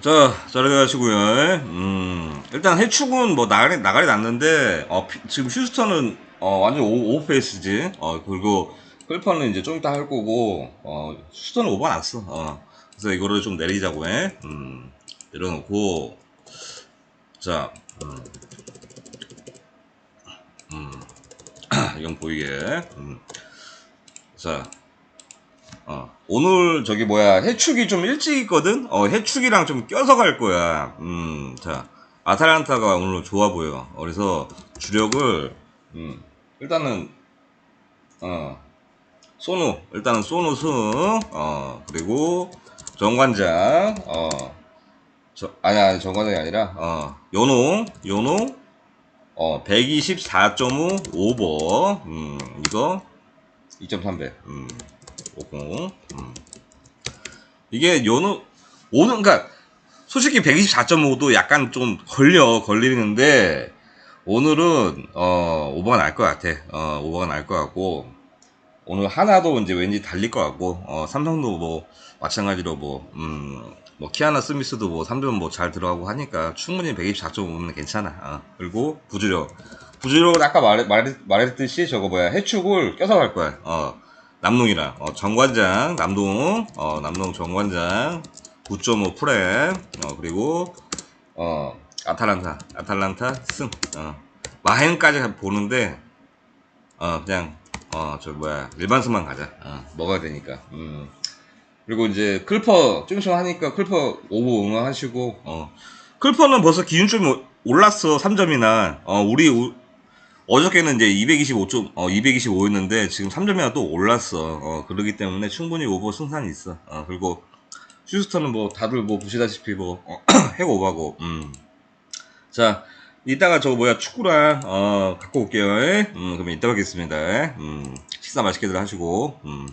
자, 잘 가시고요. 음, 일단 해축은 뭐 나가리, 나가리 났는데, 어, 피- 지금 휴스턴은, 어, 완전 오, 오페이스지. 어, 그리고 클퍼는 이제 좀 이따 할 거고, 어, 휴스턴은 오버 났어. 어, 그래서 이거를 좀 내리자고 해. 음, 내려놓고, 자, 음, 음, 이건 보이게. 음, 자, 어, 오늘 저기 뭐야 해축이 좀 일찍 있거든. 어 해축이랑 좀 껴서 갈 거야. 음, 자 아탈란타가 오늘 좋아 보여. 어, 그래서 주력을 음, 일단은 어 소누 일단은 소누 승. 어 그리고 정관장 어 저, 아니 아니 정관장이 아니라 어 요농 요농 어124.5 오버 음 이거 2.3배 음 50. 음. 이게 요는 오는 그러니까 솔직히 124.5도 약간 좀 걸려 걸리는데 오늘은 어 오버가 날 것 같아. 어 오버가 날 것 같고 오늘 하나도 이제 왠지 달릴 것 같고 어 삼성도 뭐 마찬가지로 뭐 음 뭐 키아나 스미스도 뭐 3점 뭐 잘 들어가고 하니까 충분히 124.5는 괜찮아. 어. 그리고 부주력 부주력은 아까 말, 말, 말했듯이 저거 뭐야 해축을 껴서 갈 거야. 어 남농이랑 어, 정관장 남동. 어, 남동 정관장. 9.5 프렘 어, 그리고 어, 아탈란타. 아탈란타 승. 어, 마헨까지 보는데 어, 그냥 어, 저 뭐야 일반수만 가자. 어, 먹어야 되니까. 음. 그리고 이제 클퍼 쫑쫑 하니까 클퍼 오버 응원하시고 어. 클퍼는 벌써 기준점이 올랐어 3점이나. 어, 우리 우- 어저께는 이제 225점, 어, 225였는데 지금 3점이나 또 올랐어. 어, 그러기 때문에 충분히 오버 승산이 있어. 어, 그리고 휴스턴은 뭐 다들 뭐 보시다시피 뭐 어, 핵 오버고. 음. 자, 이따가 저 뭐야 축구랑 어, 갖고 올게요. 음, 그러면 이따 뵙겠습니다. 음, 식사 맛있게들 하시고. 음.